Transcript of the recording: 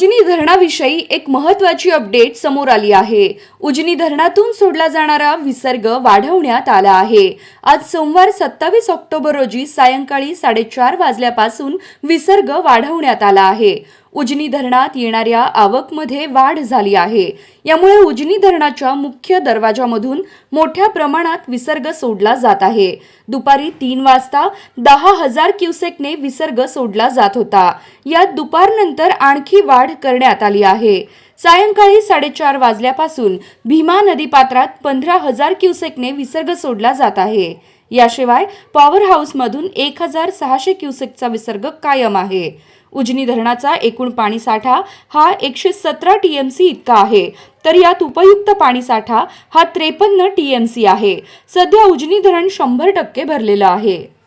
उजनी धरणाविषयी एक महत्वाची अपडेट समोर आली आहे. उजनी धरणातून सोडला जाणारा विसर्ग वाढवण्यात आला आहे. आज सोमवार सत्तावीस ऑक्टोबर रोजी सायंकाळी साडेचार वाजल्यापासून विसर्ग वाढवण्यात आला आहे. उजनी धरणात येणाऱ्या आवकमध्ये वाढ झाली आहे. यामुळे उजनी धरणाच्या मुख्य दरवाजामधून मोठ्या प्रमाणात विसर्ग सोडला जात आहे. दुपारी तीन वाजता दहा हजार क्युसेकने विसर्ग सोडला जात होता. यात दुपारनंतर आणखी वाढ करण्यात आली आहे. सायंकाळी साडेचार वाजल्यापासून भीमा नदीपात्रात पंधरा हजार क्युसेकने विसर्ग सोडला जात आहे. याशिवाय पॉवर हाऊसमधून एक हजार सहाशे क्युसेकचा विसर्ग कायम आहे. उजनी धरणाचा एकूण पाणीसाठा हा एकशे सतरा टी एम सी इतका आहे. तर यात उपयुक्त पाणीसाठा हा त्रेपन्न टी एम सी आहे. सध्या उजनी धरण शंभर टक्के भरलेलं आहे.